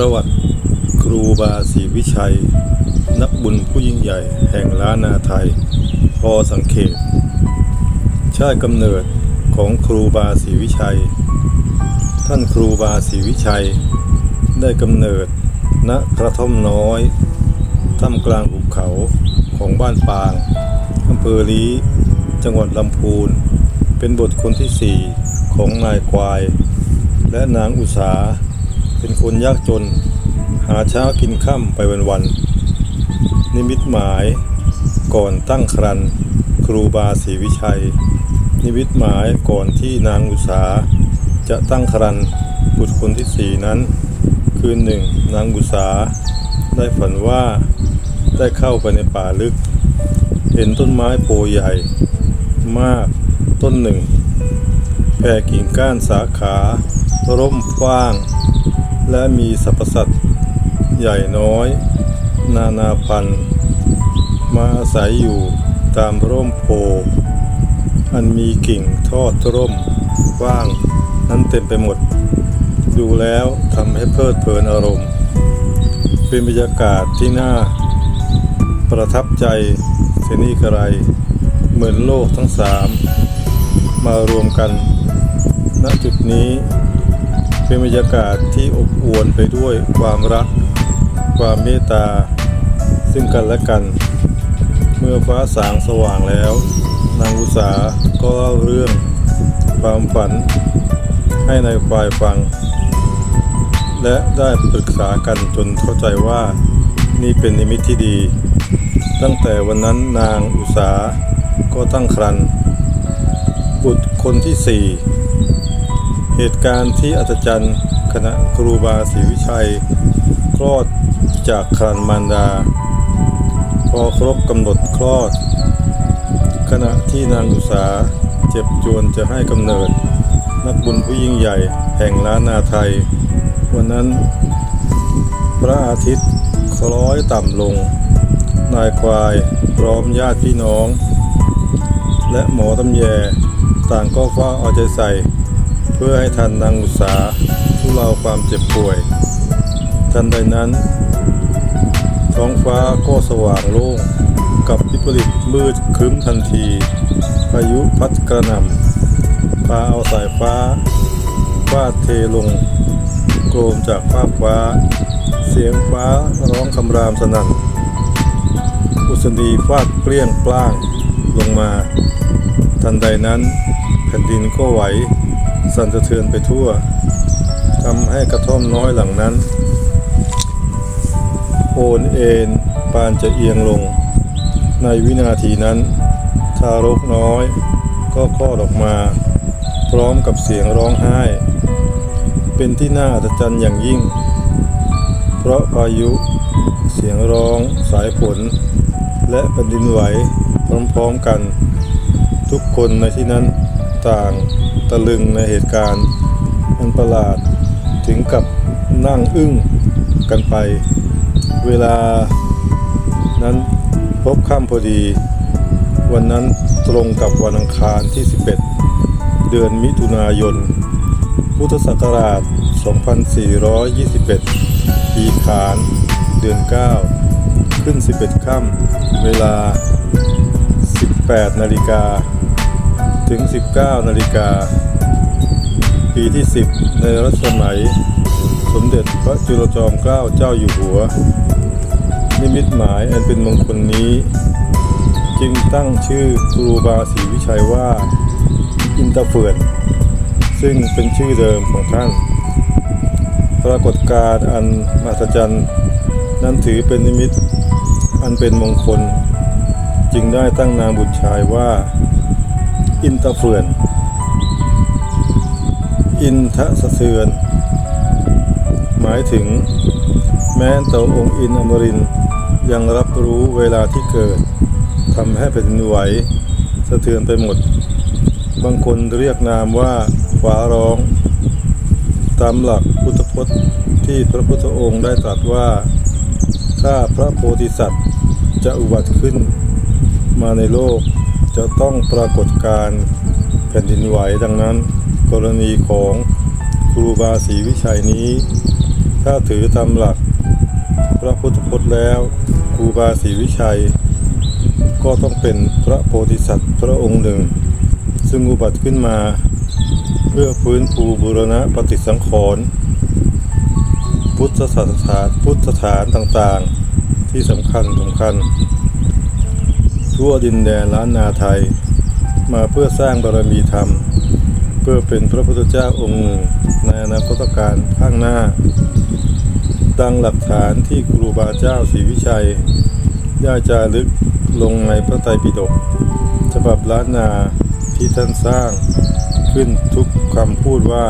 ประวัติครูบาศรีวิชัย นักบุญผู้ยิ่งใหญ่แห่งล้านนาไทย พอสังเขปชาติกำเนิดของครูบาศรีวิชัย ท่านครูบาศรีวิชัย ได้กำเนิดณกระท่อมน้อยท่ามกลางหุบเขาของบ้านปางอำเภอลีจังหวัดลำพูน เป็นบทคนที่สี่ของนายควาย และนางอุสา เป็นคนยากจน หาเช้ากินค่ำไปวันๆนิมิตหมายก่อนตั้งครันครูบาศรีวิชัย นิมิตหมายก่อนที่นางอุสาจะตั้งครันบุตรคนที่สี่นั้น คืนหนึ่งนางอุสาได้ฝันว่าได้เข้าไปในป่าลึก เห็นต้นไม้โพใหญ่ มากต้นหนึ่งแผ่กิ่งก้านสาขา ร่มกว้าง และมีสรรพสัตว์ใหญ่น้อย นานาพันธุ์ มาอาศัยอยู่ตามร่มโพอันมีกิ่งทอดร่มกว้าง นั้นเต็มไปหมด ดูแล้วทำให้เพลิดเพลินอารมณ์ เป็นบรรยากาศที่น่า ประทับใจเสนีกระไร เหมือนโลกทั้งสาม มารวมกันณจุดนี้ เป็นบรรยากาศที่อบอวลไปด้วยความรัก ความเมตตา ซึ่งกันและกัน เมื่อฟ้าสางสว่างแล้ว นางอุษาก็เล่าเรื่องความฝันให้ในายควายฟัง และได้ปรึกษากันจนเข้าใจว่านี่เป็นนิมิตที่ดี ตั้งแต่วันนั้นนางอุษาก็ตั้งครรภ์บุตรคนที่สี่ เหตุการณ์ที่อัศจรรย์คณะครูบาศรีวิชัย คลอดจากครันมารดา พอครบกำหนดคลอด ขณะที่นางอุษาเจ็บจวนจะให้กำเนิด นักบุญผู้ยิ่งใหญ่แห่งล้านนาไทย วันนั้น พระอาทิตย์คล้อยต่ำลง นายควายพร้อมญาติพี่น้อง และหมอตำแยต่างก็เฝ้าเอาใจใส่ เพื่อให้ทันนางอุษาทุเลาความเจ็บป่วย ทันใดนั้น ท้องฟ้าก็สว่างโล่งกับวิปริตมืดครึ้มทันที พายุพัดกระหน่ำพาเอาสายฟ้าฟาดเทลงโกรมจากฟากฟ้า เสียงฟ้าร้องคำรามสนั่น อุษณีฟาดเปรี้ยงปล้างลงมา ทันใดนั้น แผ่นดินก็ไหว สั่นสะเทือนไปทั่วทำให้กระท่อมน้อยหลังนั้น โอนเอ็นปานจะเอียงลง ในวินาทีนั้น ทารกน้อยก็คลอดออกมา พร้อมกับเสียงร้องไห้ เป็นที่น่าอัศจรรย์อย่างยิ่ง เพราะพายุเสียงร้องสายฝนและแผ่นดินไหวพร้อมๆกัน ทุกคนในที่นั้นต่าง ตะลึงในเหตุการณ์อันประหลาดถึงกับนั่งอึ้งกันไป เวลานั้นพบค่ำพอดี วันนั้นตรงกับวันอังคารที่ 11 เดือนมิถุนายน พุทธศักราช 2421 ปีขาน เดือน 9 ขึ้น 11 ค่ำเวลา 18 นาฬิกา ถึง 19 นาฬิกา ปีที่ 10 ในรัชสมัย สมเด็จพระจุลจอมเกล้าเจ้าอยู่หัว นิมิตหมายอันเป็นมงคลนี้ จึงตั้งชื่อครูบาศรีวิชัยว่า อินเตอร์เฟือนซึ่งเป็นชื่อเดิมของท่าน ปรากฏการณ์อันมหัศจรรย์ นั้นถือเป็นนิมิตอันเป็นมงคล จึงได้ตั้งนามบุตรชายว่า อินเตอร์เฟือน อินทะสะเทือน หมายถึง แม้แต่องค์อินอมรินยังรับรู้เวลาที่เกิดทำให้แผ่นดินไหวสะเทือนไปหมด บางคนเรียกนามว่าฟ้าร้อง ตามหลักพุทธพจน์ที่พระพุทธองค์ได้ตรัสว่า ถ้าพระโพธิสัตว์จะอุบัติขึ้น มาในโลกจะต้องปรากฏการแผ่นดินไหวดังนั้น กรณีของครูบาศรีวิชัยนี้ ถ้าถือตามหลัก พระพุทธพจน์แล้วครูบาศรีวิชัย ก็ต้องเป็นพระโพธิสัตว์พระองค์หนึ่ง ซึ่งอุบัติขึ้นมา เพื่อฟื้นฟูบูรณะปฏิสังขรณ์พุทธสถานพุทธสถานต่างๆ ที่สำคัญสำคัญ ทั่วดินแดนล้านนาไทย มาเพื่อสร้างบารมีธรรม พื่อเป็นพระพุทธเจ้าองค์หนึ่งในอนาคตการข้างหน้า ดังหลักฐานที่ครูบาเจ้าศรีวิชัยได้จารึกลงในพระไตรปิฎกฉบับล้านนาที่ท่านสร้างขึ้นทุกคำพูดว่า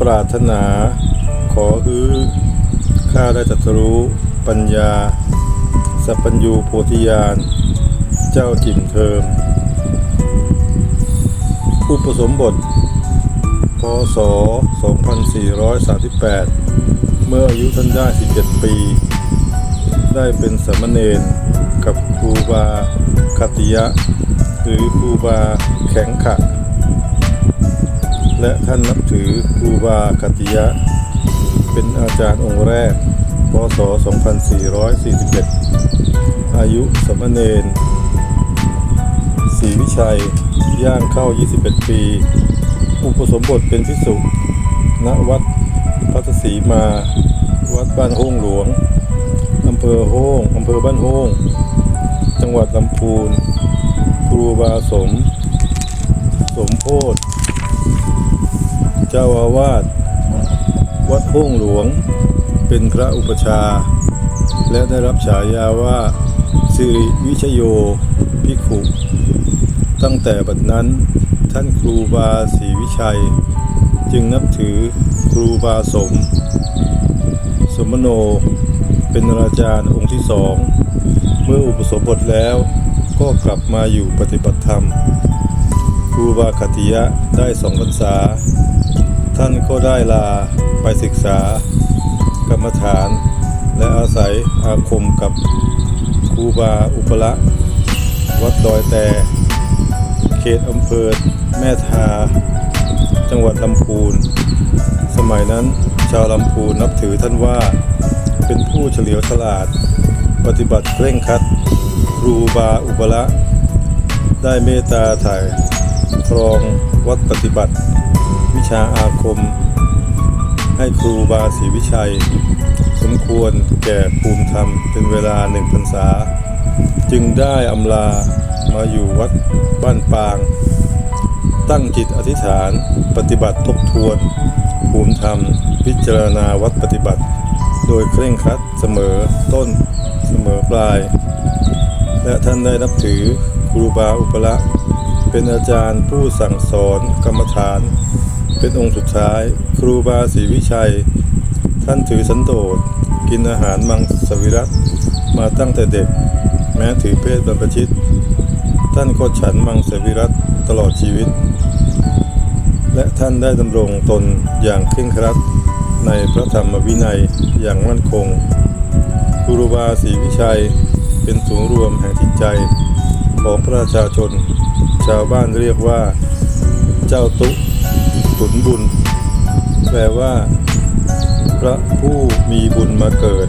ปรารถนา ขอฮือข้าได้ตรัสรู้ปัญญา สัพพัญญูโพธิญาณ เจ้าจิ่นเทิม อุปสมบท พศ 2438 เมื่ออายุท่านได้ 17 ปี ได้เป็นสามเณรกับครูบาคติยะ หรือครูบาแข็งขะ และท่านนับถือครูบาคติยะ เป็นอาจารย์องค์แรก พศ 2441 อายุสามเณรศรีวิชัย ย่างเข้า 21 ปี อุปสมบทเป็นพิสุณวัดพัทศรีมา วัดบ้านโฮ้งหลวงอำเภอโฮ้งอำเภอบ้านโฮ้งจังหวัดลำพูน ครูบาสม สมโพธเจ้าอาวาส วัดโฮ้งหลวง เป็นพระอุปชา และได้รับฉายาว่า สิริวิชโยภิกขุ ตั้งแต่บัดนั้นท่านครูบาศรีวิชัย จึงนับถือครูบาสม สมโน เป็นอาจารย์องค์ที่สอง เมื่ออุปสมบทแล้วก็กลับมาอยู่ปฏิบัติธรรม ครูบาคติยะได้สองพรรษา ท่านก็ได้ลาไปศึกษา กรรมฐาน และอาศัยอาคมกับครูบาอุปละ วัดดอยแต่ ขตอำเภอแม่ทา จังหวัดลำพูน สมัยนั้นชาวลำพูนนับถือท่านว่า เป็นผู้เฉลียวฉลาด ปฏิบัติเคร่งครัดครูบาอุปละ ได้เมตตาถ่ายครองวัดปฏิบัติ วิชาอาคม ให้ครูบาศรีวิชัย สมควรแก่ภูมิธรรมเป็นเวลาหนึ่งพรรษา จึงได้อำลา มาอยู่วัดบ้านปาง ตั้งจิตอธิษฐาน ปฏิบัติทบทวน ภูมิธรรม พิจารณาวัดปฏิบัติ โดยเคร่งครัดเสมอต้นเสมอปลาย และท่านได้นับถือครูบาอุปละเป็นอาจารย์ผู้สั่งสอนกรรมฐาน เป็นองค์สุดท้าย ครูบาศรีวิชัย ท่านถือสันโดษกินอาหารมังสวิรัตมาตั้งแต่เด็ก แม้ถือเพศบรรพชิต ท่านก็ฉันมังสวิรัตตลอดชีวิต และท่านได้ดำรงตนอย่างเคร่งครัดในพระธรรมวินัยอย่างมั่นคงครูบาศรีวิชัยเป็นศูนย์รวมแห่งจิตใจของประชาชน ชาวบ้านเรียกว่า เจ้าตุตุนบุญ แปลว่า พระผู้มีบุญมาเกิด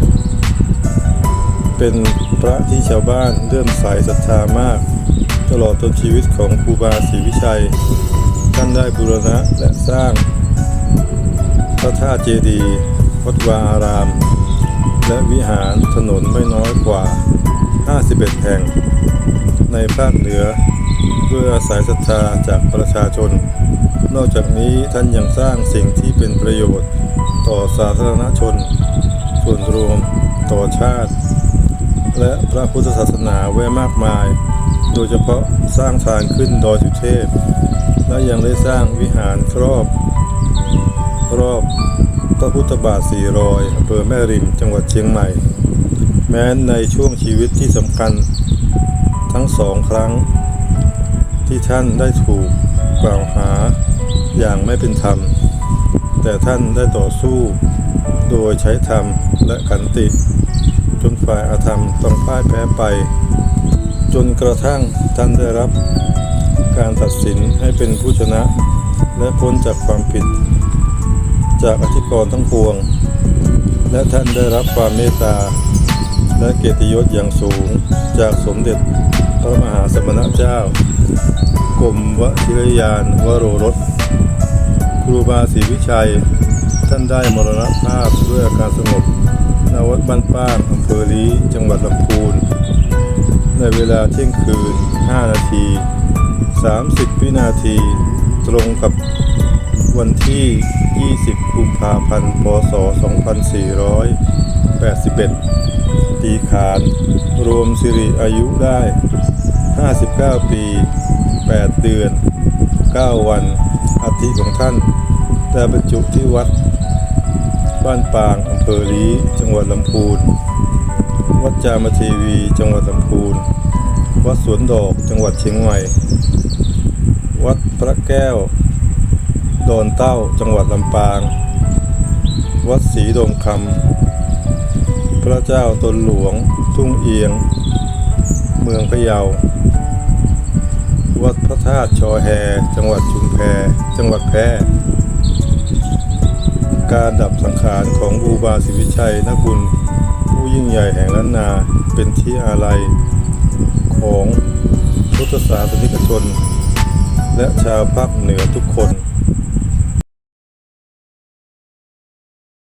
เป็นพระที่ชาวบ้านเริ่อมใสศรัทธามาก ลอดจนชีวิตของครูบาศรีวิชัย ท่านได้บูรณะและสร้าง พระธาตุเจดีย์วัดวาอาราม และวิหารถนนไม่น้อยกว่า 51 แห่ง ในภาคเหนือด้วยอาศัยศรัทธาจากประชาชน นอกจากนี้ท่านยังสร้างสิ่งที่เป็นประโยชน์ต่อสาธารณชน ส่วนรวมต่อชาติ และพระพุทธศาสนาไว้มากมาย โดยเฉพาะสร้างทางขึ้นดอยสุเทพ และยังได้สร้างวิหารครอบ รอบพระพุทธบาทสีรอยอำเภอแม่ริมจังหวัดเชียงใหม่ แม้ในช่วงชีวิตที่สำคัญทั้งสองครั้ง ที่ท่านได้ถูกกล่าวหาอย่างไม่เป็นธรรม แต่ท่านได้ต่อสู้โดยใช้ธรรมและขันติ จนฝ่ายอาธรรมต้องพ่ายแพ้ไป จนกระทั่งท่านได้รับการตัดสินให้เป็นผู้ชนะ และพ้นจากความผิด จากอธิกรทั้งปวง และท่านได้รับความเมตตา และเกียรติยศอย่างสูงจากสมเด็จพระมหาสมณเจ้ากรมวชิรยานวโรรส ครูบาศรีวิชัย ท่านได้มรณภาพด้วยอาการสงบณวัดบ้านป้างอำเภอลีจังหวัดลำพูน ในเวลาเที่ยงคืน 5 นาที 30 วินาที ตรงกับวันที่ 20 กุมภาพันธ์ พศ 2481 ปีขาน รวมสิริอายุได้ 59 ปี 8 เดือน 9 วันอาทิของท่านได้บรรจุที่วัด บ้านปางอำเภอลีจังหวัดลำพูน วัดจามเทวี จังหวัดลำพูน วัดสวนดอก จังหวัดเชียงใหม่ วัดพระแก้ว ดอนเต้า จังหวัดลำปาง วัดศรีดมคำ พระเจ้าตนหลวง ทุ่งเอียง เมืองพะเยา วัดพระธาตุชอแฮ จังหวัดชุมแพ จังหวัดแพร่การดับสังขารของครูบาศรีวิชัยนกุล ผู้ยิ่งใหญ่แห่งล้านนาเป็นที่อาลัยของพุทธศาสนิกชน และชาวภาคเหนือทุกคน